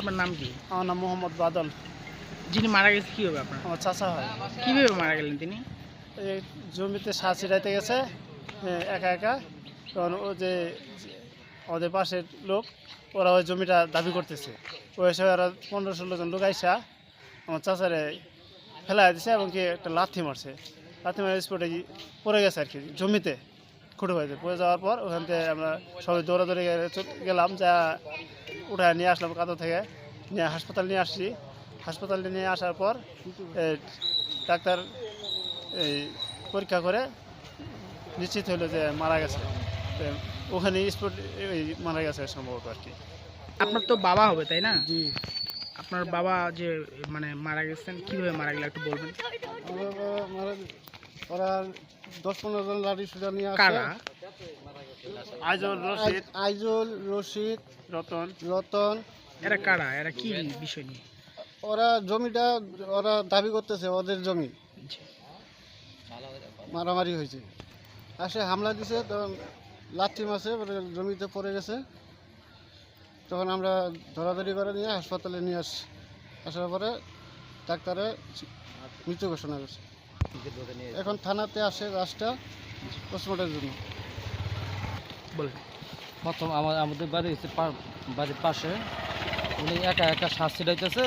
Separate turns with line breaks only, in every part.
আপনার নাম কি?
আমার নাম মোহাম্মদ বাদল।
যিনি মারা গেছে কি হবে আপনার?
আমার চাচা হয়।
কীভাবে মারা গেলেন তিনি?
জমিতে সার ছিটাইতে গেছে একা একা। কারণ ও যে ওদের পাশের লোক ওরা ওই জমিটা দাবি করতেছে। ওই হিসাবে ওরা পনেরো ষোলো জন লোক আইসা আমার চাচারে ফেলাই দিছে এবং কি একটা লাথি মারছে। লাথি মারে স্পটে পড়ে গেছে আর কি জমিতে খুঁটে হয়েছে পড়ে যাওয়ার পর ওখান থেকে আমরা সবাই দৌড়াদৌড়ি গেলাম যা উঠায় নিয়ে আসলাম কাতো থেকে। নিয়ে হাসপাতাল নিয়ে আসছি। হাসপাতালে নিয়ে আসার পর ডাক্তার এই পরীক্ষা করে নিশ্চিত হলো যে মারা গেছে। ওখানে স্পট মারা গেছে সম্ভবত আর কি।
আপনার তো বাবা হবে তাই না?
জি।
আপনার বাবা যে মানে মারা গেছেন কীভাবে মারা গেল একটু বলবেন?
ওরা দশ পনেরো জন লাঠি সুজা নিয়ে
কারা?
আইজল রশিদ।
আইজুল রশিদ।
রতন।
রতন।
এরা কারা? এরা কি বিষয় নিয়ে?
ওরা জমিটা ওরা দাবি করতেছে ওদের জমি। মারামারি হয়েছে। আসে হামলা দিছে তখন লাঠি মাসে জমিতে পড়ে গেছে। তখন আমরা ধরাধরি করে নিয়ে হাসপাতালে নিয়ে আস আসার পরে ডাক্তারে মৃত্যু ঘোষণা করছে। এখন থানাতে আসে লাশটা পোস্টমর্টের জন্য।
বলেন।
প্রথম আমাদের বাড়ি হচ্ছে বাড়ির পাশে। উনি একা একা শ্বাস ছিটাইতেছে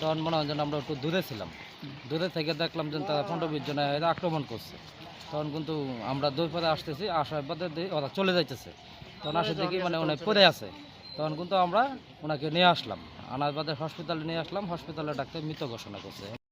তখন মনে হয় যেন আমরা একটু দূরে ছিলাম। দূরে থেকে দেখলাম যে তারা পনেরো বিশ জন আক্রমণ করছে। তখন কিন্তু আমরা দুই পরে আসতেছি, আসার বাদে ওরা চলে যাইতেছে। তখন আসে দেখি মানে উনি পড়ে আছে। তখন কিন্তু আমরা ওনাকে নিয়ে আসলাম। আনার বাদে হসপিটালে নিয়ে আসলাম। হসপিটালে ডাক্তার মৃত ঘোষণা করছে।